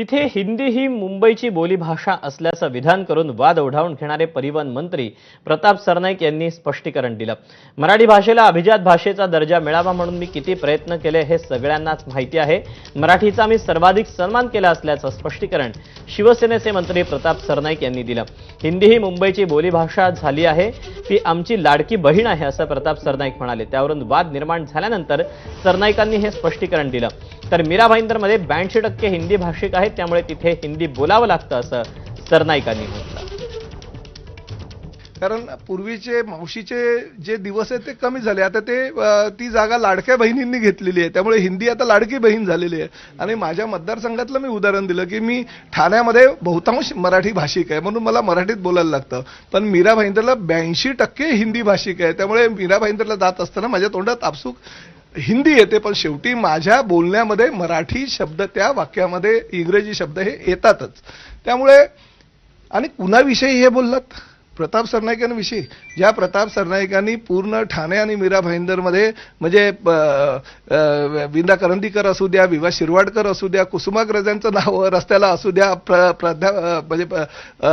तिथे हिंदी ही मुंबईची बोलीभाषा असल्याचं विधान करून वाद ओढावून घेणारे परिवहन मंत्री प्रताप सरनाईक यांनी स्पष्टीकरण दिलं. मराठी भाषेला अभिजात भाषेचा दर्जा मिळावा म्हणून मी किती प्रयत्न केले हे सगळ्यांनाच माहिती आहे. मराठीचा मी सर्वाधिक सन्मान केला असल्याचं स्पष्टीकरण शिवसेनेचे मंत्री प्रताप सरनाईक यांनी दिलं. हिंदी ही मुंबईची बोलीभाषा झाली आहे. ती आमची लाडकी बहीण आहे असं प्रताप सरनाईक म्हणाले. त्यावरून वाद निर्माण झाल्यानंतर सरनाईकांनी हे स्पष्टीकरण दिलं. तर मीरा भाईंदरमध्ये ब्याऐंशी टक्के हिंदी भाषिक आहेत त्यामुळे तिथे हिंदी बोलावं लागतं असं सरनाईकांनी म्हटलं. कारण पूर्वीचे मावशीचे जे दिवस आहेत ते कमी झाले. आता ते ती जागा लाडक्या बहिणींनी घेतलेली आहे. त्यामुळे हिंदी आता लाडकी बहीण झालेली आहे. आणि माझ्या मतदारसंघातलं मी उदाहरण दिलं की मी ठाण्यामध्ये बहुतांश मराठी भाषिक आहे म्हणून मला मराठीत बोलायला लागतं. पण मीरा भाईंदरला ब्याऐंशी टक्के हिंदी भाषिक आहे. त्यामुळे मीरा भाईंदरला जात असताना माझ्या तोंडात आपसूक हिंदी येते पण शेवटी माझ्या बोलण्यामध्ये मराठी शब्द त्या वाक्यामध्ये इंग्रजी शब्द हे येतातच. त्यामुळे आणि कुणाविषयी हे बोललात? प्रताप सरनाईकांविषयी. ज्या प्रताप सरनाईकांनी पूर्ण ठाणे आणि मीरा भाईंदरमध्ये म्हणजे विंदा करंदीकर असू द्या विवा शिरवाडकर असू द्या कुसुमाग्रजांचं नाव रस्त्याला असू द्या प्र प्राध्या म्हणजे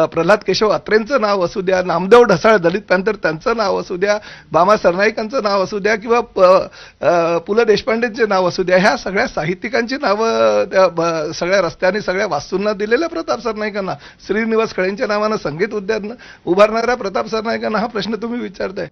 प्रल्हाद केशव अत्रेंचं नाव असू द्या नामदेव ढसाळ दलित पॅंथर त्यांचं नाव असू द्या बामा सरनाईकांचं नाव असू द्या किंवा प- पु ल देशपांडेंचे नाव असू द्या ह्या सगळ्या साहित्यिकांची नावं त्या सगळ्या रस्त्याने सगळ्या वास्तूंना दिलेल्या प्रताप सरनाईकांना. श्रीनिवास खळेंच्या नावानं संगीत उद्यान उभारणं करणाऱ्या प्रताप सरनाईकांना हा प्रश्न तुम्ही विचारताय.